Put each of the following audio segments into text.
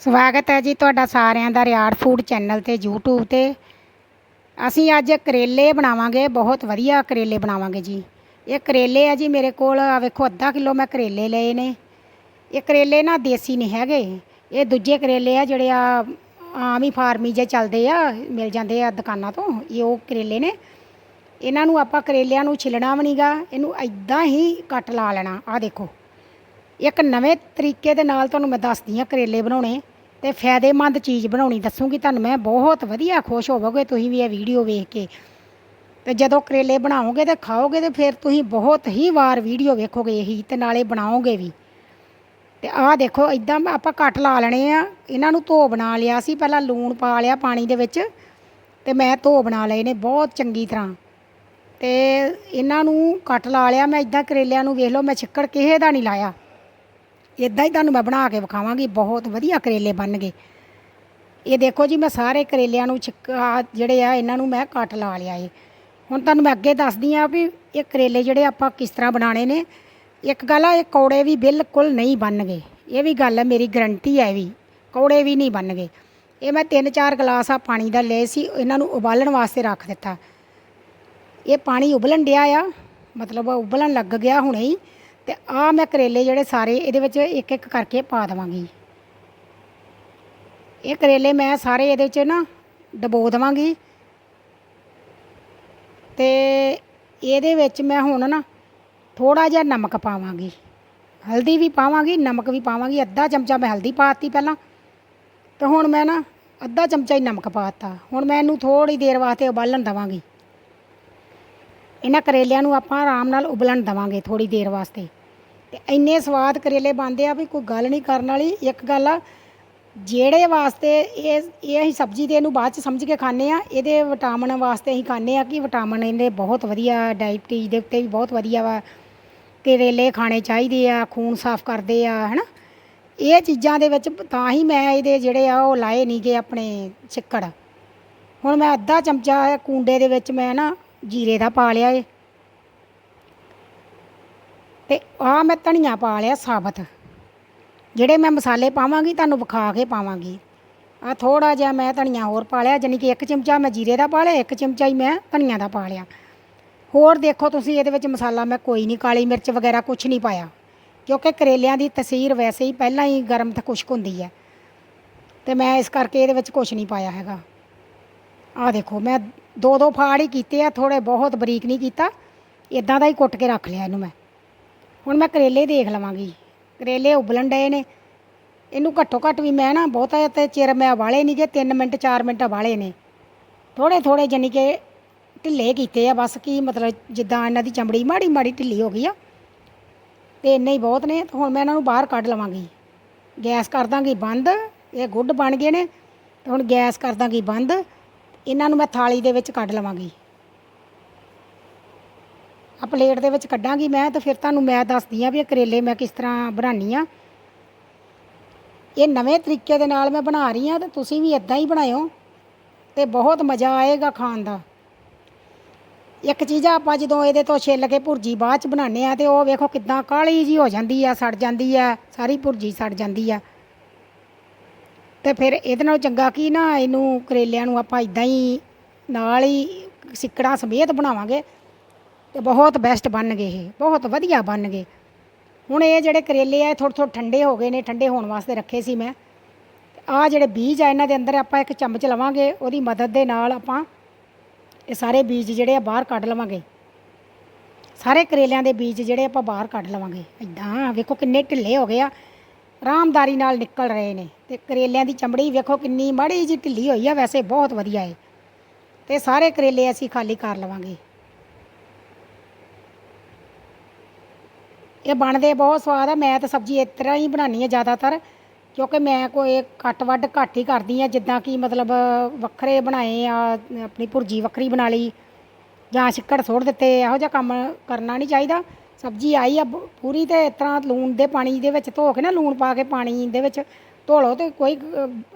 ਸਵਾਗਤ ਹੈ ਜੀ ਤੁਹਾਡਾ ਸਾਰਿਆਂ ਦਾ ਰਿਆੜ ਫੂਡ ਚੈਨਲ ਤੇ, YouTube ਤੇ। ਅਸੀਂ ਅੱਜ ਕਰੇਲੇ ਬਣਾਵਾਂਗੇ, ਬਹੁਤ ਵਧੀਆ ਕਰੇਲੇ ਬਣਾਵਾਂਗੇ ਜੀ। ਇਹ ਕਰੇਲੇ ਆ ਜੀ ਮੇਰੇ ਕੋਲ ਆ ਵੇਖੋ, ਅੱਧਾ ਕਿਲੋ ਮੈਂ ਕਰੇਲੇ ਲਏ ਨੇ। ਇਹ ਕਰੇਲੇ ਨਾ ਦੇਸੀ ਨਹੀਂ ਹੈਗੇ। ਇਹ ਦੂਜੇ ਕਰੇਲੇ ਆ ਜਿਹੜੇ ਆ, ਆਮ ਹੀ ਫਾਰਮੀ ਜੇ ਚੱਲਦੇ ਆ, ਮਿਲ ਜਾਂਦੇ ਆ ਦੁਕਾਨਾਂ ਤੋਂ। ਇਹ ਉਹ ਕਰੇਲੇ ਨੇ। ਇਹਨਾਂ ਨੂੰ ਆਪਾਂ ਕਰੇਲਿਆਂ ਨੂੰ ਛਿਲਣਾ ਵੀ ਨਹੀਂਗਾ ਇਹਨੂੰ ਐਦਾਂ ਹੀ ਕੱਟ ਲਾ ਲੈਣਾ। ਆ ਦੇਖੋ। ਇੱਕ ਨਵੇਂ ਤਰੀਕੇ ਦੇ ਨਾਲ ਤੁਹਾਨੂੰ ਮੈਂ ਦੱਸਦੀ ਹਾਂ ਕਰੇਲੇ ਬਣਾਉਣੇ ਤੇ ਫਾਇਦੇਮੰਦ ਚੀਜ਼ ਬਣਾਉਣੀ, ਦੱਸੂਗੀ ਤੁਹਾਨੂੰ ਮੈਂ, ਬਹੁਤ ਵਧੀਆ ਖੁਸ਼ ਹੋਵੋਗੇ ਤੁਸੀਂ ਵੀ ਇਹ ਵੀਡੀਓ ਵੇਖ ਕੇ। ਤੇ ਜਦੋਂ ਕਰੇਲੇ ਬਣਾਓਗੇ ਤੇ ਖਾਓਗੇ ਤੇ ਫਿਰ ਤੁਸੀਂ ਬਹੁਤ ਹੀ ਵਾਰ ਵੀਡੀਓ ਵੇਖੋਗੇ ਇਹੀ ਤੇ ਨਾਲੇ ਬਣਾਓਗੇ ਵੀ। ਤੇ ਆਹ ਦੇਖੋ ਇਦਾਂ ਆਪਾਂ ਕੱਟ ਲਾ ਲੈਣੇ ਆ, ਇਹਨਾਂ ਨੂੰ ਧੋ ਬਣਾ ਲਿਆ ਸੀ, ਪਹਿਲਾਂ ਲੂਣ ਪਾ ਲਿਆ ਪਾਣੀ ਦੇ ਵਿੱਚ ਤੇ ਮੈਂ ਧੋ ਬਣਾ ਲਏ ਨੇ ਬਹੁਤ ਚੰਗੀ ਤਰ੍ਹਾਂ। ਤੇ ਇਹਨਾਂ ਨੂੰ ਕੱਟ ਲਾ ਲਿਆ, ਮੈਂ ਇਦਾਂ ਕਰੇਲਿਆਂ ਨੂੰ ਵੇਖ ਲਓ, ਮੈਂ ਛਿੱਕੜ ਕਿਸੇ ਦਾ ਨਹੀਂ ਲਾਇਆ। ਇਦਾਂ ਹੀ ਤੁਹਾਨੂੰ ਮੈਂ ਬਣਾ ਕੇ ਵਿਖਾਵਾਂਗੀ, ਬਹੁਤ ਵਧੀਆ ਕਰੇਲੇ ਬਣਨਗੇ। ਇਹ ਦੇਖੋ ਜੀ, ਮੈਂ ਸਾਰੇ ਕਰੇਲਿਆਂ ਨੂੰ ਛਿੱਕਾ ਜਿਹੜੇ ਆ, ਇਹਨਾਂ ਨੂੰ ਮੈਂ ਕੱਟ ਲਾ ਲਿਆ ਏ। ਹੁਣ ਤੁਹਾਨੂੰ ਮੈਂ ਅੱਗੇ ਦੱਸਦੀ ਆ ਵੀ ਇਹ ਕਰੇਲੇ ਜਿਹੜੇ ਆਪਾਂ ਕਿਸ ਤਰ੍ਹਾਂ ਬਣਾਣੇ ਨੇ। ਇੱਕ ਗੱਲ ਆ, ਇਹ ਕੌੜੇ ਵੀ ਬਿਲਕੁਲ ਨਹੀਂ ਬਣਨਗੇ। ਇਹ ਵੀ ਗੱਲ ਹੈ ਮੇਰੀ ਗਰੰਟੀ ਹੈ ਵੀ। ਕੌੜੇ ਵੀ ਨਹੀਂ ਬਣਨਗੇ। ਇਹ ਮੈਂ ਤਿੰਨ ਚਾਰ ਗਲਾਸ ਆ ਪਾਣੀ ਦਾ ਲਏ ਸੀ, ਇਹਨਾਂ ਨੂੰ ਉਬਾਲਣ ਵਾਸਤੇ ਰੱਖ ਦਿੱਤਾ। ਇਹ ਪਾਣੀ ਉਬਲਣ ਡਿਆ ਆ, ਮਤਲਬ ਉਬਲਣ ਲੱਗ ਗਿਆ ਹੁਣੇ ਹੀ। ਤੇ ਆ ਮੈਂ ਕਰੇਲੇ ਜਿਹੜੇ ਸਾਰੇ ਇਹਦੇ ਵਿੱਚ ਇੱਕ ਇੱਕ ਕਰਕੇ ਪਾ ਦੇਵਾਂਗੀ। ਇਹ ਕਰੇਲੇ ਮੈਂ ਸਾਰੇ ਇਹਦੇ ਵਿੱਚ ਨਾ ਡਬੋ ਦੇਵਾਂਗੀ। ਤੇ ਇਹਦੇ ਵਿੱਚ ਮੈਂ ਹੁਣ ਨਾ ਥੋੜਾ ਜਿਹਾ ਨਮਕ ਪਾਵਾਂਗੀ। ਹਲਦੀ ਵੀ ਪਾਵਾਂਗੀ, ਨਮਕ ਵੀ ਪਾਵਾਂਗੀ। ਅੱਧਾ ਚਮਚਾ ਮੈਂ ਹਲਦੀ ਪਾਤੀ ਪਹਿਲਾਂ। ਤੇ ਹੁਣ ਮੈਂ ਨਾ ਅੱਧਾ ਚਮਚਾ ਹੀ ਨਮਕ ਪਾਤਾ ਹੁਣ ਮੈਂ ਇਹਨੂੰ ਥੋੜੀ ਦੇਰ ਵਾਸਤੇ ਉਬਾਲਣ ਦਵਾਂਗੀ। ਇਹਨਾਂ ਕਰੇਲਿਆਂ ਨੂੰ ਆਪਾਂ ਆਰਾਮ ਨਾਲ ਉਬਲਣ ਦਵਾਂਗੇ ਥੋੜੀ ਦੇਰ ਵਾਸਤੇ। ਤੇ ਇੰਨੇ ਸਵਾਦ ਕਰੇਲੇ ਬਣਦੇ ਆ ਵੀ ਕੋਈ ਗੱਲ ਨਹੀਂ ਕਰਨ ਵਾਲੀ, ਇੱਕ ਗੱਲ ਆ, ਜਿਹੜੇ ਵਾਸਤੇ ਇਹ ਇਹ ਅਸੀਂ ਸਬਜ਼ੀ ਦੇ ਇਹਨੂੰ ਬਾਅਦ ਚ ਸਮਝ ਕੇ ਖਾਂਦੇ ਆ, ਇਹਦੇ ਵਿਟਾਮਿਨ ਵਾਸਤੇ ਅਸੀਂ ਖਾਂਦੇ ਆ ਕਿ ਵਿਟਾਮਿਨ ਇਹਦੇ ਬਹੁਤ ਵਧੀਆ, ਡਾਇਬਟੀਜ਼ ਦੇ ਉੱਤੇ ਵੀ ਬਹੁਤ ਵਧੀਆ ਵਾ, ਕਰੇਲੇ ਖਾਣੇ ਚਾਹੀਦੇ ਆ, ਖੂਨ ਸਾਫ਼ ਕਰਦੇ ਆ, ਹਨਾ? ਇਹ ਚੀਜ਼ਾਂ ਦੇ ਵਿੱਚ ਤਾਂ ਹੀ ਮੈਂ ਇਹਦੇ ਜਿਹੜੇ ਆ ਉਹ ਲਾਏ ਨਹੀਂ ਨਹੀਂਗੇ ਆਪਣੇ ਛਿੱਕੜ। ਹੁਣ ਮੈਂ ਅੱਧਾ ਚਮਚਾ ਕੂੰਡੇ ਦੇ ਵਿੱਚ ਮੈਂ ਨਾ ਜੀਰੇ ਦਾ ਪਾ ਲਿਆ ਏ। ਤੇ ਆ ਮੈਂ ਧਨੀਆ ਪਾ ਲਿਆ ਸਾਬਤ। ਜਿਹੜੇ ਮੈਂ ਮਸਾਲੇ ਪਾਵਾਂਗੀ, ਤੁਹਾਨੂੰ ਵਿਖਾ ਕੇ ਪਾਵਾਂਗੀ। ਆ ਥੋੜਾ ਜਿਹਾ ਮੈਂ ਧਨੀਆ ਹੋਰ ਪਾ ਲਿਆ ਜਾਨੀ ਕਿ ਇੱਕ ਚਮਚਾ ਮੈਂ ਜੀਰੇ ਦਾ ਪਾ ਲਿਆ, ਇੱਕ ਚਮਚਾ ਹੀ ਮੈਂ ਧਨੀਆ ਦਾ ਪਾ ਲਿਆ। ਹੋਰ ਦੇਖੋ ਤੁਸੀਂ, ਇਹਦੇ ਵਿੱਚ ਮਸਾਲਾ ਮੈਂ ਕੋਈ ਨਹੀਂ, ਕਾਲੀ ਮਿਰਚ ਵਗੈਰਾ ਕੁਝ ਨਹੀਂ ਪਾਇਆ। ਕਿਉਂਕਿ ਕਰੇਲਿਆਂ ਦੀ ਤਸੀਰ ਵੈਸੇ ਹੀ ਪਹਿਲਾਂ ਹੀ ਗਰਮ ਤੇ ਖੁਸ਼ਕ ਹੁੰਦੀ ਹੈ। ਤੇ ਮੈਂ ਇਸ ਕਰਕੇ ਇਹਦੇ ਵਿੱਚ ਕੁਝ ਨਹੀਂ ਪਾਇਆ ਹੈਗਾ। ਆ ਦੇਖੋ, ਮੈਂ ਦੋ ਦੋ ਫਾੜ ਹੀ ਕੀਤੇ ਆ ਥੋੜੇ ਬਹੁਤ ਬਰੀਕ ਨਹੀਂ ਕੀਤਾ। ਇਦਾਂ ਦਾ ਹੀ ਕੁੱਟ ਕੇ ਰੱਖ ਲਿਆ ਇਹਨੂੰ ਮੈਂ। ਹੁਣ ਮੈਂ ਕਰੇਲੇ ਦੇਖ ਲਵਾਂਗੀ। ਕਰੇਲੇ ਉਬਲਣ ਡਏ ਨੇ। ਇਹਨੂੰ ਘੱਟੋ ਘੱਟ ਵੀ ਮੈਂ ਨਾ ਬਹੁਤਾ ਤੇ ਚਿਰ ਮੈਂ ਵਾਲੇ ਨਹੀਂ ਗਏ 3 ਮਿੰਟ 4 ਮਿੰਟ ਵਾਲੇ ਨੇ। ਥੋੜੇ ਥੋੜੇ ਜਾਨੀ ਕਿ ਢਿੱਲੇ ਕੀਤੇ ਆ, ਬਸ ਕੀ ਮਤਲਬ ਜਿੱਦਾਂ ਇਹਨਾਂ ਦੀ ਚਮੜੀ ਮਾੜੀ ਮਾੜੀ ਢਿੱਲੀ ਹੋ ਗਈ ਆ। ਤੇ ਇੰਨੇ ਹੀ ਬਹੁਤ ਨੇ, ਤੇ ਹੁਣ ਮੈਂ ਇਹਨਾਂ ਨੂੰ ਬਾਹਰ ਕੱਢ ਲਵਾਂਗੀ। ਗੈਸ ਕਰ ਦਾਂਗੀ ਬੰਦ, ਇਹ ਗੁੱਡ ਬਣ ਗਏ ਨੇ। ਤੇ ਹੁਣ ਗੈਸ ਕਰ ਦਾਂਗੀ ਬੰਦ, ਇਹਨਾਂ ਨੂੰ ਮੈਂ ਥਾਲੀ ਦੇ ਵਿੱਚ ਕੱਢ ਲਵਾਂਗੀ। ਆ ਪਲੇਟ ਦੇ ਵਿੱਚ ਕੱਢਾਂਗੀ ਮੈਂ ਤਾਂ ਫਿਰ ਤੁਹਾਨੂੰ ਮੈਂ ਦੱਸਦੀ ਆ ਵੀ ਇਹ ਕਰੇਲੇ ਮੈਂ ਕਿਸ ਤਰ੍ਹਾਂ ਬਣਾਉਣੀ ਆ। ਇਹ ਨਵੇਂ ਤਰੀਕੇ ਦੇ ਨਾਲ ਮੈਂ ਬਣਾ ਰਹੀ ਆ ਤੇ ਤੁਸੀਂ ਵੀ ਇਦਾਂ ਹੀ ਬਣਾਇਓ ਤੇ ਬਹੁਤ ਮਜ਼ਾ ਆਏਗਾ ਖਾਣ ਦਾ। ਇੱਕ ਚੀਜ਼ ਆਪਾਂ ਜਦੋਂ ਇਹਦੇ ਤੋਂ ਛਿੱਲ ਕੇ ਭੁਰਜੀ ਬਾਅਦ ਚ ਬਣਾਉਂਦੇ ਆ ਤੇ ਉਹ ਵੇਖੋ ਕਿਦਾਂ ਕਾਲੀ ਜੀ ਹੋ ਜਾਂਦੀ ਆ, ਸੜ ਜਾਂਦੀ ਆ, ਸਾਰੀ ਭੁਰਜੀ ਸੜ ਜਾਂਦੀ ਆ। ਤੇ ਫਿਰ ਇਹਦੇ ਨਾਲ ਚੰਗਾ ਕੀ ਨਾ ਇਹਨੂੰ ਕਰੇਲਿਆਂ ਨੂੰ ਆਪਾਂ ਇਦਾਂ ਹੀ ਨਾਲ ਹੀ ਸਿੱਕੜਾਂ ਸਮੇਤ ਬਣਾਵਾਂਗੇ। ਤੇ ਬਹੁਤ ਬੈਸਟ ਬਣ ਗਏ ਇਹ, ਬਹੁਤ ਵਧੀਆ ਬਣ ਗਏ। ਹੁਣ ਇਹ ਜਿਹੜੇ ਕਰੇਲੇ ਆ ਥੋੜ੍ਹੇ ਥੋੜ੍ਹੇ ਠੰਡੇ ਹੋ ਗਏ ਨੇ, ਠੰਡੇ ਹੋਣ ਵਾਸਤੇ ਰੱਖੇ ਸੀ ਮੈਂ। ਆ ਜਿਹੜੇ ਬੀਜ ਆ, ਇਹਨਾਂ ਦੇ ਅੰਦਰ ਆਪਾਂ ਇੱਕ ਚਮਚ ਲਵਾਂਗੇ, ਉਹਦੀ ਮਦਦ ਦੇ ਨਾਲ ਆਪਾਂ ਇਹ ਸਾਰੇ ਬੀਜ ਜਿਹੜੇ ਆ, ਬਾਹਰ ਕੱਢ ਲਵਾਂਗੇ। ਸਾਰੇ ਕਰੇਲਿਆਂ ਦੇ ਬੀਜ ਜਿਹੜੇ ਆਪਾਂ ਬਾਹਰ ਕੱਢ ਲਵਾਂਗੇ। ਇਦਾਂ ਵੇਖੋ ਕਿੰਨੇ ਢਿੱਲੇ ਹੋ ਗਏ ਆ। ਆਰਾਮਦਾਰੀ ਨਾਲ ਨਿਕਲ ਰਹੇ ਨੇ। ਤੇ ਕਰੇਲਿਆਂ ਦੀ ਚਮੜੀ ਵੇਖੋ ਕਿੰਨੀ ਮਾੜੀ ਜਿਹੀ ਢਿੱਲੀ ਹੋਈ ਆ, ਵੈਸੇ ਬਹੁਤ ਵਧੀਆ ਏ। ਤੇ ਸਾਰੇ ਕਰੇਲੇ ਅਸੀਂ ਖਾਲੀ ਕਰ ਲਵਾਂਗੇ। ਇਹ ਬਣਦੇ ਬਹੁਤ ਸਵਾਦ ਆ। ਮੈਂ ਤਾਂ ਸਬਜ਼ੀ ਇਸ ਤਰ੍ਹਾਂ ਹੀ ਬਣਾਉਂਦੀ ਆ ਜ਼ਿਆਦਾਤਰ, ਕਿਉਂਕਿ ਮੈਂ ਕੋਈ ਕੱਟ ਵੱਢ ਘੱਟ ਹੀ ਕਰਦੀ ਆ ਜਿੱਦਾਂ ਕਿ ਮਤਲਬ ਵੱਖਰੇ ਬਣਾਏ ਆ, ਆਪਣੀ ਭੁਰਜੀ ਵੱਖਰੀ ਬਣਾ ਲਈ ਜਾਂ ਛਿੱਕੜ ਸੁੱਟ ਦਿੱਤੇ, ਇਹੋ ਜਿਹਾ ਕੰਮ ਕਰਨਾ ਨਹੀਂ ਚਾਹੀਦਾ। ਸਬਜ਼ੀ ਆਈ ਆ ਬ- ਪੂਰੀ ਤੇ ਇਸ ਤਰ੍ਹਾਂ ਲੂਣ ਦੇ ਪਾਣੀ ਦੇ ਵਿੱਚ ਧੋ ਕੇ ਨਾ, ਲੂਣ ਪਾ ਕੇ ਪਾਣੀ ਦੇ ਵਿੱਚ ਧੋ ਲਓ ਤੇ ਕੋਈ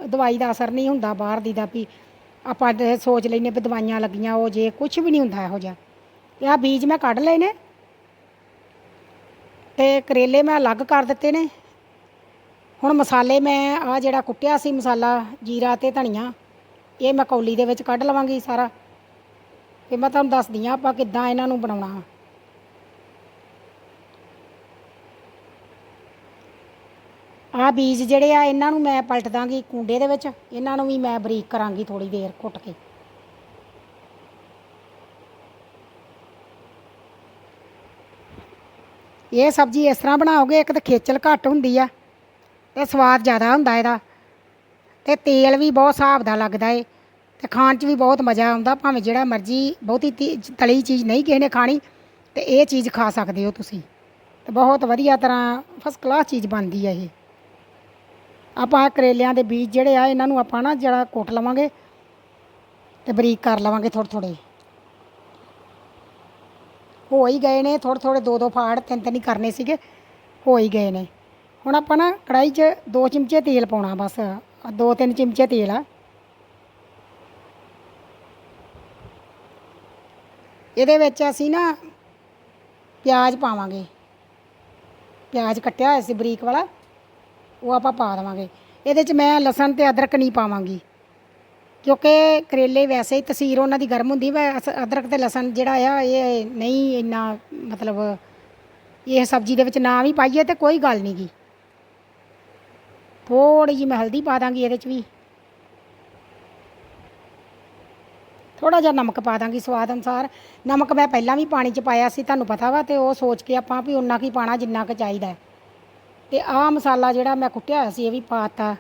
ਦਵਾਈ ਦਾ ਅਸਰ ਨਹੀਂ ਹੁੰਦਾ ਬਾਹਰ ਦੀ ਦਾ ਵੀ। ਆਪਾਂ ਤੇ ਸੋਚ ਲੈਨੇ ਵੀ ਦਵਾਈਆਂ ਲੱਗੀਆਂ, ਉਹ ਜੇ ਕੁਝ ਵੀ ਨਹੀਂ ਹੁੰਦਾ ਇਹੋ ਜਿਹਾ। ਤੇ ਆਹ ਬੀਜ ਮੈਂ ਕੱਢ ਲਏ ਨੇ। ਤੇ ਕਰੇਲੇ ਮੈਂ ਅਲੱਗ ਕਰ ਦਿੱਤੇ ਨੇ। ਹੁਣ ਮਸਾਲੇ ਮੈਂ ਆ ਜਿਹੜਾ ਕੁੱਟਿਆ ਸੀ ਮਸਾਲਾ, ਜੀਰਾ ਤੇ ਧਨੀਆ, ਇਹ ਮੈਂ ਕੌਲੀ ਦੇ ਵਿੱਚ ਕੱਢ ਲਵਾਂਗੀ ਸਾਰਾ। ਫਿਰ ਮੈਂ ਤੁਹਾਨੂੰ ਦੱਸਦੀ ਹਾਂ ਆਪਾਂ ਕਿੱਦਾਂ ਇਹਨਾਂ ਨੂੰ ਬਣਾਉਣਾ। ਆ ਬੀਜ ਜਿਹੜੇ ਆ, ਇਹਨਾਂ ਨੂੰ ਮੈਂ ਪਲਟ ਦਾਂਗੀ ਕੁੰਡੇ ਦੇ ਵਿੱਚ। ਇਹਨਾਂ ਨੂੰ ਵੀ ਮੈਂ ਬਰੀਕ ਕਰਾਂਗੀ ਥੋੜੀ ਦੇਰ ਕੁੱਟ ਕੇ। ਇਹ ਸਬਜ਼ੀ ਇਸ ਤਰ੍ਹਾਂ ਬਣਾਓਗੇ, ਇੱਕ ਤਾਂ ਖੇਚਲ ਘੱਟ ਹੁੰਦੀ ਆ, ਤੇ ਸਵਾਦ ਜ਼ਿਆਦਾ ਹੁੰਦਾ ਇਹਦਾ। ਤੇ ਤੇਲ ਵੀ ਬਹੁਤ ਹਿਸਾਬ ਦਾ ਲੱਗਦਾ ਏ, ਤੇ ਖਾਣ 'ਚ ਵੀ ਬਹੁਤ ਮਜ਼ਾ ਆਉਂਦਾ, ਭਾਵੇਂ ਜਿਹੜਾ ਮਰਜ਼ੀ ਬਹੁਤੀ ਤੀ- ਤਲੀ ਚੀਜ਼ ਨਹੀਂ ਕਿਸੇ ਨੇ ਖਾਣੀ, ਤੇ ਇਹ ਚੀਜ਼ ਖਾ ਸਕਦੇ ਹੋ ਤੁਸੀਂ। ਤੇ ਬਹੁਤ ਵਧੀਆ ਤਰ੍ਹਾਂ ਫਸਟ ਕਲਾਸ ਚੀਜ਼ ਬਣਦੀ ਆ ਇਹ। ਆਪਾਂ ਆਹ ਕਰੇਲਿਆਂ ਦੇ ਬੀਜ ਜਿਹੜੇ ਆ, ਇਹਨਾਂ ਨੂੰ ਆਪਾਂ ਨਾ ਜਿਹੜਾ ਕੁੱਟ ਲਵਾਂਗੇ, ਤੇ ਬਰੀਕ ਕਰ ਲਵਾਂਗੇ ਥੋੜ੍ਹੇ ਥੋੜ੍ਹੇ ਹੋ ਹੀ ਗਏ ਨੇ, ਥੋੜ੍ਹੇ ਥੋੜ੍ਹੇ ਦੋ ਦੋ ਫਾੜ ਤਿੰਨ ਤਿੰਨ ਹੀ ਕਰਨੇ ਸੀਗੇ, ਹੋ ਹੀ ਗਏ ਨੇ। ਹੁਣ ਆਪਾਂ ਨਾ ਕੜਾਈ 'ਚ ਦੋ ਚਮਚੇ ਤੇਲ ਪਾਉਣਾ ਬਸ, ਦੋ ਤਿੰਨ ਚਮਚੇ ਤੇਲ ਆ। ਇਹਦੇ ਵਿੱਚ ਅਸੀਂ ਨਾ ਪਿਆਜ਼ ਪਾਵਾਂਗੇ। ਪਿਆਜ਼ ਕੱਟਿਆ ਹੋਇਆ ਸੀ ਬਰੀਕ ਵਾਲਾ, ਉਹ ਆਪਾਂ ਪਾ ਦੇਵਾਂਗੇ। ਇਹਦੇ 'ਚ ਮੈਂ ਲਸਣ ਤੇ ਅਦਰਕ ਨਹੀਂ ਪਾਵਾਂਗੀ। ਕਿਉਂਕਿ ਕਰੇਲੇ ਵੈਸੇ ਹੀ ਤਸੀਰ ਉਹਨਾਂ ਦੀ ਗਰਮ ਹੁੰਦੀ, ਵਾ ਅਸ ਅਦਰਕ ਤੇ ਲਸਣ ਜਿਹੜਾ ਆ, ਇਹ ਨਹੀਂ ਇੰਨਾ ਮਤਲਬ ਇਹ ਸਬਜ਼ੀ ਦੇ ਵਿੱਚ ਨਾ ਵੀ ਪਾਈਏ ਤੇ ਕੋਈ ਗੱਲ ਨਹੀਂ ਗੀ। ਥੋੜੀ ਜਿਹੀ ਮੈਂ ਹਲਦੀ ਪਾ ਦਾਂਗੀ ਇਹਦੇ 'ਚ ਵੀ। ਥੋੜਾ ਜਿਹਾ ਨਮਕ ਪਾ ਦਾਂਗੀ ਸਵਾਦ ਅਨੁਸਾਰ। ਨਮਕ ਮੈਂ ਪਹਿਲਾਂ ਵੀ ਪਾਣੀ 'ਚ ਪਾਇਆ ਸੀ, ਤੁਹਾਨੂੰ ਪਤਾ ਵਾ ਤੇ ਉਹ ਸੋਚ ਕੇ ਆਪਾਂ ਵੀ ਉਨਾ ਕੁ ਹੀ ਪਾਣਾ ਜਿੰਨਾ ਕੁ ਚਾਹੀਦਾ। ਹੈ। ਤੇ ਆਹ ਮਸਾਲਾ ਜਿਹੜਾ ਮੈਂ ਕੁੱਟਿਆ ਹੋਇਆ ਸੀ, ਇਹ ਵੀ ਪਾਤਾ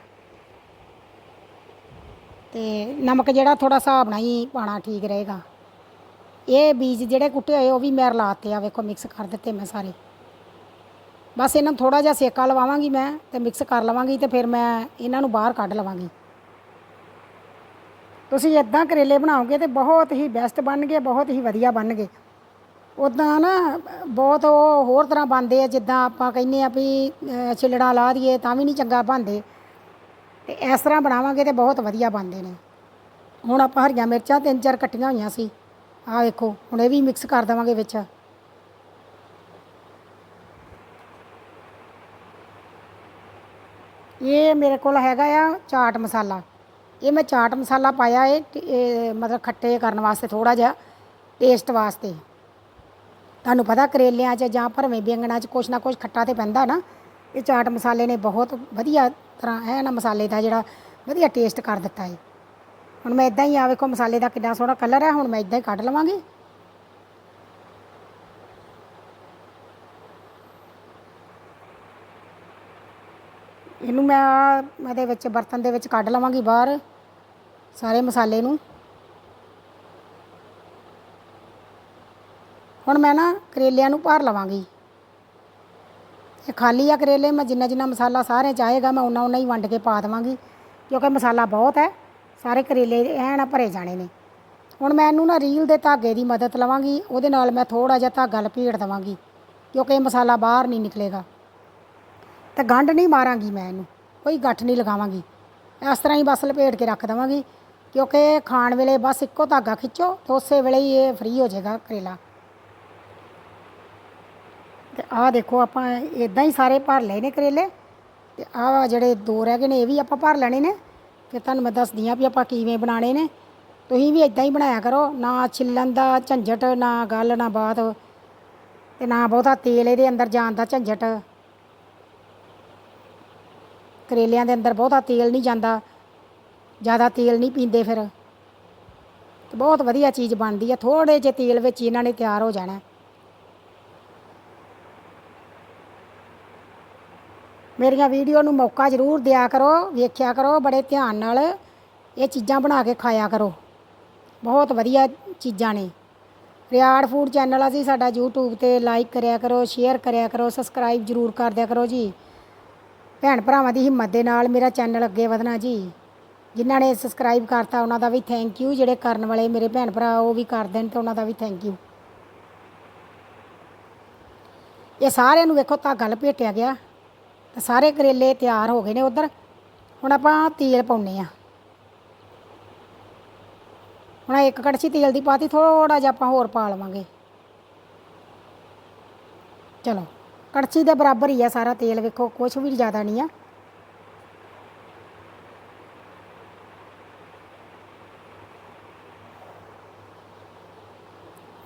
ਤੇ ਨਮਕ ਜਿਹੜਾ ਥੋੜਾ ਹਿਸਾਬ ਨਾਲ ਹੀ ਪਾਣਾ ਠੀਕ ਰਹੇਗਾ। ਇਹ ਬੀਜ ਜਿਹੜੇ ਕੁੱਟੇ ਹੋਏ ਉਹ ਵੀ ਮੈਂ ਰਲਾਤੇ ਆ ਵੇਖੋ ਮਿਕਸ ਕਰ ਦਿੱਤੇ ਮੈਂ ਸਾਰੇ। ਬਸ ਇਹਨਾਂ ਨੂੰ ਥੋੜਾ ਜਿਹਾ ਸੇਕਾ ਲਵਾਵਾਂਗੀ ਮੈਂ ਤੇ ਮਿਕਸ ਕਰ ਲਵਾਂਗੀ ਤੇ ਫਿਰ ਮੈਂ ਇਹਨਾਂ ਨੂੰ ਬਾਹਰ ਕੱਢ ਲਵਾਂਗੀ। ਤੁਸੀਂ ਇਦਾਂ ਕਰੇਲੇ ਬਣਾਓਗੇ ਤੇ ਬਹੁਤ ਹੀ ਬੈਸਟ ਬਣਨਗੇ ਬਹੁਤ ਹੀ ਵਧੀਆ ਬਣਨਗੇ ਉਦਾਂ ਨਾ ਬਹੁਤ ਉਹ ਹੋਰ ਤਰ੍ਹਾਂ ਬਣਦੇ ਆ ਜਿੱਦਾਂ ਆਪਾਂ ਕਹਿੰਦੇ ਆ ਵੀ ਅਹ, ਲਾ ਦਈਏ ਤਾਂ ਵੀ ਨਹੀਂ ਚੰਗਾ ਬਣਦੇ। ਤੇ ਇਸ ਤਰ੍ਹਾਂ ਬਣਾਵਾਂਗੇ ਤੇ ਬਹੁਤ ਵਧੀਆ ਬਣਦੇ ਨੇ। ਹੁਣ ਆਪਾਂ ਹਰੀਆਂ ਮਿਰਚਾਂ ਤਿੰਨ ਚਾਰ ਕੱਟੀਆਂ ਹੋਈਆਂ ਸੀ। ਆਹ ਵੇਖੋ, ਹੁਣ ਇਹ ਵੀ ਮਿਕਸ ਕਰ ਦੇਵਾਂਗੇ ਵਿੱਚ। ਇਹ ਮੇਰੇ ਕੋਲ ਹੈਗਾ ਆ ਚਾਟ ਮਸਾਲਾ। ਇਹ ਮੈਂ ਚਾਟ ਮਸਾਲਾ ਪਾਇਆ ਇਹ ਮਤਲਬ ਖੱਟੇ ਕਰਨ ਵਾਸਤੇ ਥੋੜਾ ਜਿਹਾ ਟੇਸਟ ਵਾਸਤੇ। ਤੁਹਾਨੂੰ ਪਤਾ ਕਰੇਲਿਆਂ 'ਚ ਜਾਂ ਭਰਵੇਂ ਬੈਂਗਣਾਂ 'ਚ ਕੁਛ ਨਾ ਕੁਛ ਖੱਟਾ ਤੇ ਪੈਂਦਾ ਨਾ। ਇਹ ਚਾਟ ਮਸਾਲੇ ਨੇ ਬਹੁਤ ਵਧੀਆ ਤਰ੍ਹਾਂ ਹੈ ਨਾ ਮਸਾਲੇ ਦਾ ਜਿਹੜਾ ਵਧੀਆ ਟੇਸਟ ਕਰ ਦਿੱਤਾ ਹੈ ਹੁਣ ਮੈਂ ਇਦਾਂ ਹੀ ਆ, ਵੇਖੋ ਮਸਾਲੇ ਦਾ ਕਿੰਨਾ ਸੋਹਣਾ ਕਲਰ ਹੈ, ਹੁਣ ਮੈਂ ਇਦਾਂ ਹੀ ਕੱਢ ਲਵਾਂਗੀ। ਇਹਨੂੰ ਮੈਂ ਇਹਦੇ ਵਿੱਚ, ਬਰਤਨ ਦੇ ਵਿੱਚ ਕੱਢ ਲਵਾਂਗੀ ਬਾਹਰ, ਸਾਰੇ ਮਸਾਲੇ ਨੂੰ। ਹੁਣ ਮੈਂ ਨਾ ਕਰੇਲਿਆਂ ਨੂੰ ਭਰ ਲਵਾਂਗੀ। ਇਹ ਖਾਲੀ ਆ ਕਰੇਲੇ, ਮੈਂ ਜਿੰਨਾ ਜਿੰਨਾ ਮਸਾਲਾ ਸਾਰੇ ਚਾਹੇਗਾ ਮੈਂ ਉਹਨਾਂ ਉਹਨਾਂ ਹੀ ਵੰਡ ਕੇ ਪਾ ਦੇਵਾਂਗੀ। ਕਿਉਂਕਿ ਮਸਾਲਾ ਬਹੁਤ ਹੈ, ਸਾਰੇ ਕਰੇਲੇ ਐਨ ਭਰੇ ਜਾਣੇ ਨੇ। ਹੁਣ ਮੈਂ ਇਹਨੂੰ ਨਾ ਰੀਲ ਦੇ ਧਾਗੇ ਦੀ ਮਦਦ ਲਵਾਂਗੀ, ਉਹਦੇ ਨਾਲ ਮੈਂ ਥੋੜਾ ਜਿਹਾ ਧਾਗਾ ਲਪੇਟ ਦੇਵਾਂਗੀ, ਕਿਉਂਕਿ ਇਹ ਮਸਾਲਾ ਬਾਹਰ ਨਹੀਂ ਨਿਕਲੇਗਾ। ਤੇ ਗੰਢ ਨਹੀਂ ਮਾਰਾਂਗੀ ਮੈਂ ਇਹਨੂੰ, ਕੋਈ ਗੱਠ ਨਹੀਂ ਲਗਾਵਾਂਗੀ। ਇਸ ਤਰ੍ਹਾਂ ਹੀ ਬਸ ਲਪੇਟ ਕੇ ਰੱਖ ਦੇਵਾਂਗੀ, ਕਿਉਂਕਿ ਖਾਣ ਵੇਲੇ ਬਸ ਇੱਕੋ ਧਾਗਾ ਖਿੱਚੋ, ਤੇ ਉਸੇ ਵੇਲੇ ਹੀ ਇਹ ਫ੍ਰੀ ਹੋ ਜਾਏਗਾ ਕਰੇਲਾ। ਤੇ ਆਹ ਦੇਖੋ ਆਪਾਂ ਇਦਾਂ ਹੀ ਸਾਰੇ ਭਰ ਲਏ ਨੇ ਕਰੇਲੇ ਤੇ ਆਹ ਜਿਹੜੇ ਦੋ ਰਹਿ ਗਏ ਨੇ, ਇਹ ਵੀ ਆਪਾਂ ਭਰ ਲੈਣੇ ਨੇ। ਫਿਰ ਤੁਹਾਨੂੰ ਮੈਂ ਦੱਸਦੀ ਹਾਂ ਵੀ ਆਪਾਂ ਕਿਵੇਂ ਬਣਾਣੇ ਨੇ। ਤੁਸੀਂ ਵੀ ਇਦਾਂ ਹੀ ਬਣਾਇਆ ਕਰੋ, ਨਾ ਛਿੱਲਣ ਦਾ ਝੰਜਟ, ਨਾ ਗੱਲ, ਨਾ ਬਾਤ ਤੇ ਨਾ ਬਹੁਤਾ ਤੇਲ ਇਹਦੇ ਅੰਦਰ ਜਾਣ ਦਾ ਝੰਜਟ। ਕਰੇਲਿਆਂ ਦੇ ਅੰਦਰ ਬਹੁਤਾ ਤੇਲ ਨਹੀਂ ਜਾਂਦਾ, ਜ਼ਿਆਦਾ ਤੇਲ ਨਹੀਂ ਪੀਂਦੇ ਫਿਰ। ਤੇ ਬਹੁਤ ਵਧੀਆ ਚੀਜ਼ ਬਣਦੀ ਹੈ ਥੋੜੇ ਜਿਹੇ ਤੇਲ ਵਿੱਚ ਇਹਨਾਂ ਨੇ ਤਿਆਰ ਹੋ ਜਾਣਾ। ਮੇਰੀਆਂ ਵੀਡੀਓ ਨੂੰ ਮੌਕਾ ਜ਼ਰੂਰ ਦਿਆ ਕਰੋ, ਵੇਖਿਆ ਕਰੋ, ਬੜੇ ਧਿਆਨ ਨਾਲ ਇਹ ਚੀਜ਼ਾਂ ਬਣਾ ਕੇ ਖਾਇਆ ਕਰੋ। ਬਹੁਤ ਵਧੀਆ ਚੀਜ਼ਾਂ ਨੇ। ਰਿਆੜ ਫੂਡ ਚੈਨਲ ਆ ਜੀ, ਸਾਡਾ YouTube ਤੇ ਲਾਈਕ ਕਰਿਆ ਕਰੋ ਸ਼ੇਅਰ ਕਰਿਆ ਕਰੋ ਸਬਸਕ੍ਰਾਈਬ ਜ਼ਰੂਰ ਕਰ ਦਿਆ ਕਰੋ ਜੀ। ਭੈਣ ਭਰਾਵਾਂ ਦੀ ਹਿੰਮਤ ਦੇ ਨਾਲ ਮੇਰਾ ਚੈਨਲ ਅੱਗੇ ਵਧਣਾ ਜੀ। ਜਿਨ੍ਹਾਂ ਨੇ ਸਬਸਕ੍ਰਾਈਬ ਕਰਤਾ, ਉਹਨਾਂ ਦਾ ਵੀ ਥੈਂਕ ਯੂ ਜਿਹੜੇ ਕਰਨ ਵਾਲੇ ਮੇਰੇ ਭੈਣ ਭਰਾ, ਉਹ ਵੀ ਕਰ ਦੇਣ ਤੇ ਉਹਨਾਂ ਦਾ ਵੀ ਥੈਂਕ ਯੂ ਇਹ ਸਾਰਿਆਂ ਨੂੰ ਵੇਖੋ ਧਾਗਾ ਲਪੇਟਿਆ ਗਿਆ। ਤਾਂ ਸਾਰੇ ਕਰੇਲੇ ਤਿਆਰ ਹੋ ਗਏ ਨੇ ਉਧਰ। ਹੁਣ ਆਪਾਂ ਤੇਲ ਪਾਉਨੇ ਆ ਹੁਣ ਇੱਕ ਕੜਛੀ ਤੇਲ ਦੀ ਪਾਤੀ ਥੋੜਾ ਜਿਹਾ ਆਪਾਂ ਹੋਰ ਪਾ ਲਵਾਂਗੇ। ਚਲੋ, ਕੜਛੀ ਦੇ ਬਰਾਬਰ ਹੀ ਆ ਸਾਰਾ ਤੇਲ, ਵੇਖੋ ਕੁਝ ਵੀ ਜ਼ਿਆਦਾ ਨਹੀਂ ਆ।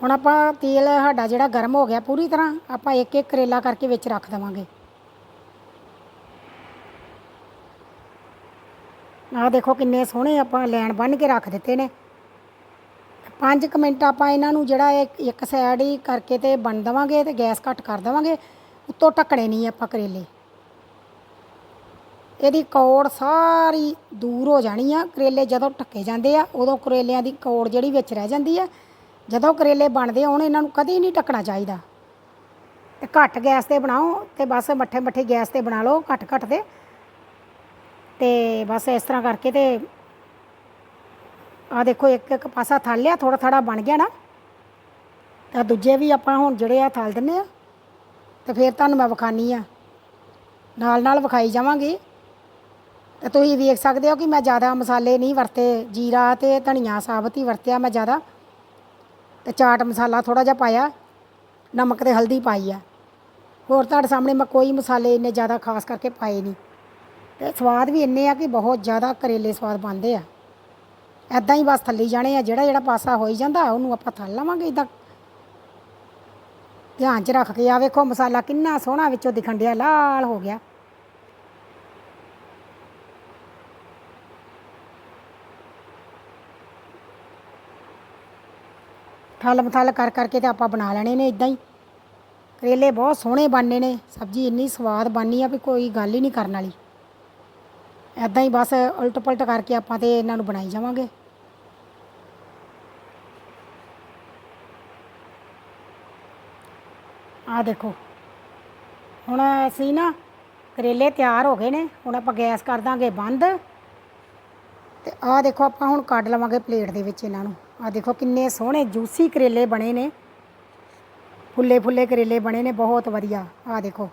ਹੁਣ ਆਪਾਂ ਤੇਲ ਸਾਡਾ ਜਿਹੜਾ ਗਰਮ ਹੋ ਗਿਆ, ਪੂਰੀ ਤਰ੍ਹਾਂ ਆਪਾਂ ਇੱਕ ਇੱਕ ਕਰੇਲਾ ਕਰਕੇ ਵਿੱਚ ਰੱਖ ਦਵਾਂਗੇ। ਆਹ ਦੇਖੋ ਕਿੰਨੇ ਸੋਹਣੇ ਆਪਾਂ ਲੈਣ ਬੰਨ ਕੇ ਰੱਖ ਦਿੱਤੇ ਨੇ। ਪੰਜ ਕੁ ਮਿੰਟ ਆਪਾਂ ਇਹਨਾਂ ਨੂੰ ਜਿਹੜਾ ਇਹ ਇੱਕ ਸਾਈਡ ਹੀ ਕਰਕੇ ਤੇ ਬਣ ਦੇਵਾਂਗੇ ਤੇ ਗੈਸ ਘੱਟ ਕਰ ਦੇਵਾਂਗੇ, ਉੱਤੋਂ ਢੱਕਣੇ ਨਹੀਂ ਆਪਾਂ ਕਰੇਲੇ। ਇਹਦੀ ਕੌੜ ਸਾਰੀ ਦੂਰ ਹੋ ਜਾਣੀ ਆ, ਕਰੇਲੇ ਜਦੋਂ ਢੱਕੇ ਜਾਂਦੇ ਆ, ਉਦੋਂ ਕਰੇਲਿਆਂ ਦੀ ਕੌੜ ਜਿਹੜੀ ਵਿੱਚ ਰਹਿ ਜਾਂਦੀ ਆ। ਜਦੋਂ ਕਰੇਲੇ ਬਣਦੇ ਹੋਣ, ਇਹਨਾਂ ਨੂੰ ਕਦੇ ਨਹੀਂ ਢੱਕਣਾ ਚਾਹੀਦਾ। ਤੇ ਘੱਟ ਗੈਸ ਤੇ ਬਣਾਓ ਤੇ ਬਸ ਮੱਠੇ ਮੱਠੇ ਗੈਸ ਤੇ ਬਣਾ ਲਓ ਘੱਟ ਘੱਟ ਤੇ। ਤੇ ਬਸ ਇਸ ਤਰ੍ਹਾਂ ਕਰਕੇ ਤੇ ਆ ਦੇਖੋ ਇੱਕ ਇੱਕ ਪਾਸਾ ਥਲ ਲਿਆ ਥੋੜਾ ਥੋੜਾ ਬਣ ਗਿਆ ਨਾ। ਤਾਂ ਦੂਜੇ ਵੀ ਆਪਾਂ ਹੁਣ ਜਿਹੜੇ ਆ ਥਲ ਦਿੰਨੇ ਆ, ਤੇ ਫਿਰ ਤੁਹਾਨੂੰ ਮੈਂ ਵਿਖਾਨੀ ਆ। ਨਾਲ ਨਾਲ ਵਿਖਾਈ ਜਾਵਾਂਗੀ। ਤੇ ਤੁਸੀਂ ਵੇਖ ਸਕਦੇ ਹੋ ਕਿ ਮੈਂ ਜ਼ਿਆਦਾ ਮਸਾਲੇ ਨਹੀਂ ਵਰਤੇ, ਜੀਰਾ ਤੇ ਧਨੀਆ ਸਾਬਤ ਹੀ ਵਰਤਿਆ ਮੈਂ ਜ਼ਿਆਦਾ। ਤੇ ਚਾਟ ਮਸਾਲਾ ਥੋੜਾ ਜਿਹਾ ਪਾਇਆ, ਨਮਕ ਤੇ ਹਲਦੀ ਪਾਈ ਆ। ਹੋਰ ਤੁਹਾਡੇ ਸਾਹਮਣੇ ਮੈਂ ਕੋਈ ਮਸਾਲੇ ਇੰਨੇ ਜ਼ਿਆਦਾ ਖਾਸ ਕਰਕੇ ਪਾਏ ਨਹੀਂ। ਤੇ ਸਵਾਦ ਵੀ ਇੰਨੇ ਆ ਕਿ ਬਹੁਤ ਜ਼ਿਆਦਾ ਕਰੇਲੇ ਸਵਾਦ ਬਣਦੇ ਆ। ਐਦਾਂ ਹੀ ਬਸ ਥੱਲੀ ਜਾਣੇ ਆ, ਜਿਹੜਾ ਜਿਹੜਾ ਪਾਸਾ ਹੋਈ ਜਾਂਦਾ, ਉਹਨੂੰ ਆਪਾਂ ਥੱਲ ਲਵਾਂਗੇ ਇਦਾਂ ਧਿਆਨ 'ਚ ਰੱਖ ਕੇ ਆ ਵੇਖੋ, ਮਸਾਲਾ ਕਿੰਨਾ ਸੋਹਣਾ ਵਿੱਚੋਂ ਦਿਖਣ ਡਿਆ, ਲਾਲ ਹੋ ਗਿਆ। ਥਲ ਮਥਲ ਕਰ ਕਰਕੇ ਤੇ ਆਪਾਂ ਬਣਾ ਲੈਣੇ ਨੇ ਇਦਾਂ ਹੀ। ਕਰੇਲੇ ਬਹੁਤ ਸੋਹਣੇ ਬਣਨੇ ਨੇ, ਸਬਜ਼ੀ ਇੰਨੀ ਸਵਾਦ ਬਣਨੀ ਆ ਵੀ ਕੋਈ ਗੱਲ ਹੀ ਨਹੀਂ ਕਰਨ ਵਾਲੀ। ਐਦਾਂ ਹੀ ਬਸ ਉਲਟ ਪਲਟ ਕਰਕੇ ਆਪਾਂ ਤੇ ਇਹਨਾਂ ਨੂੰ ਬਣਾਈ ਜਾਵਾਂਗੇ। ਆ ਦੇਖੋ, ਹੁਣ ਅਸੀਂ ਨਾ ਕਰੇਲੇ ਤਿਆਰ ਹੋ ਗਏ ਨੇ, ਹੁਣ ਆਪਾਂ ਗੈਸ ਕਰ ਦਾਂਗੇ ਬੰਦ। ਤੇ ਆਹ ਦੇਖੋ ਆਪਾਂ ਹੁਣ ਕੱਢ ਲਵਾਂਗੇ ਪਲੇਟ ਦੇ ਵਿੱਚ ਇਹਨਾਂ ਨੂੰ। ਆਹ ਦੇਖੋ ਕਿੰਨੇ ਸੋਹਣੇ ਜੂਸੀ ਕਰੇਲੇ ਬਣੇ ਨੇ। ਫੁੱਲੇ ਫੁੱਲੇ ਕਰੇਲੇ ਬਣੇ ਨੇ, ਬਹੁਤ ਵਧੀਆ। ਆਹ ਦੇਖੋ,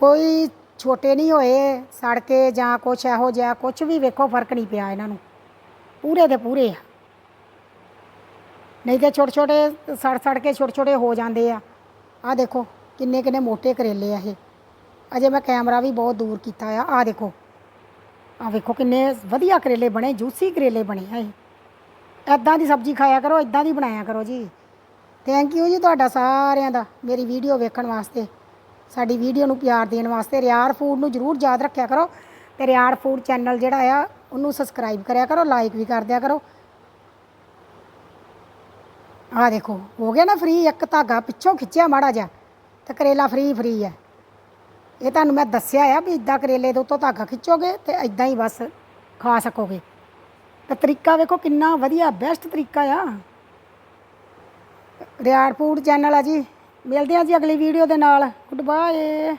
ਕੋਈ ਛੋਟੇ ਨਹੀਂ ਹੋਏ ਸੜ ਕੇ ਜਾਂ ਕੁਛ ਇਹੋ ਜਿਹਾ, ਕੁਛ ਵੀ ਵੇਖੋ ਫ਼ਰਕ ਨਹੀਂ ਪਿਆ ਇਹਨਾਂ ਨੂੰ। ਪੂਰੇ ਦੇ ਪੂਰੇ ਆ। ਨਹੀਂ ਤੇ ਛੋਟੇ ਛੋਟੇ ਸੜ ਸੜ ਕੇ ਛੋਟੇ ਛੋਟੇ ਹੋ ਜਾਂਦੇ ਆ। ਆਹ ਦੇਖੋ ਕਿੰਨੇ ਕਿੰਨੇ ਮੋਟੇ ਕਰੇਲੇ ਆ ਇਹ। ਅਜੇ ਮੈਂ ਕੈਮਰਾ ਵੀ ਬਹੁਤ ਦੂਰ ਕੀਤਾ ਆ। ਆਹ ਦੇਖੋ। ਆਹ ਵੇਖੋ ਕਿੰਨੇ ਵਧੀਆ ਕਰੇਲੇ ਬਣੇ, ਜੂਸੀ ਕਰੇਲੇ ਬਣੇ ਆ ਇਹ। ਐਦਾਂ ਦੀ ਸਬਜ਼ੀ ਖਾਇਆ ਕਰੋ ਐਦਾਂ ਦੀ ਬਣਾਇਆ ਕਰੋ ਜੀ। ਥੈਂਕ ਯੂ ਜੀ ਤੁਹਾਡਾ ਸਾਰਿਆਂ ਦਾ, ਮੇਰੀ ਵੀਡੀਓ ਵੇਖਣ ਵਾਸਤੇ। ਸਾਡੀ ਵੀਡੀਓ ਨੂੰ ਪਿਆਰ ਦੇਣ ਵਾਸਤੇ ਰਿਆੜ ਫੂਡ ਨੂੰ ਜਰੂਰ ਯਾਦ ਰੱਖਿਆ ਕਰੋ ਤੇ ਰਿਆੜ ਫੂਡ ਚੈਨਲ ਜਿਹੜਾ ਆ, ਉਹਨੂੰ ਸਬਸਕ੍ਰਾਈਬ ਕਰਿਆ ਕਰੋ ਲਾਈਕ ਵੀ ਕਰ ਦਿਆ ਕਰੋ। ਆਹ ਦੇਖੋ, ਹੋ ਗਿਆ ਨਾ ਫ੍ਰੀ ਇੱਕ ਧਾਗਾ ਪਿੱਛੋਂ ਖਿੱਚਿਆ ਮਾੜਾ ਜਿਹਾ, ਤੇ ਕਰੇਲਾ ਫ੍ਰੀ ਫ੍ਰੀ ਹੈ ਇਹ ਤੁਹਾਨੂੰ ਮੈਂ ਦੱਸਿਆ ਆ ਵੀ ਇਦਾਂ ਕਰੇਲੇ ਦੇ ਉੱਤੋਂ ਧਾਗਾ ਖਿੱਚੋਗੇ ਤੇ ਇਦਾਂ ਹੀ ਬਸ ਖਾ ਸਕੋਗੇ। ਤਾਂ ਤਰੀਕਾ ਵੇਖੋ ਕਿੰਨਾ ਵਧੀਆ ਬੈਸਟ ਤਰੀਕਾ ਆ। ਰਿਆੜ ਫੂਡ ਚੈਨਲ ਆ ਜੀ। ਮਿਲਦੇ ਹਾਂ ਜੀ ਅਗਲੀ ਵੀਡੀਓ ਦੇ ਨਾਲ। Good bye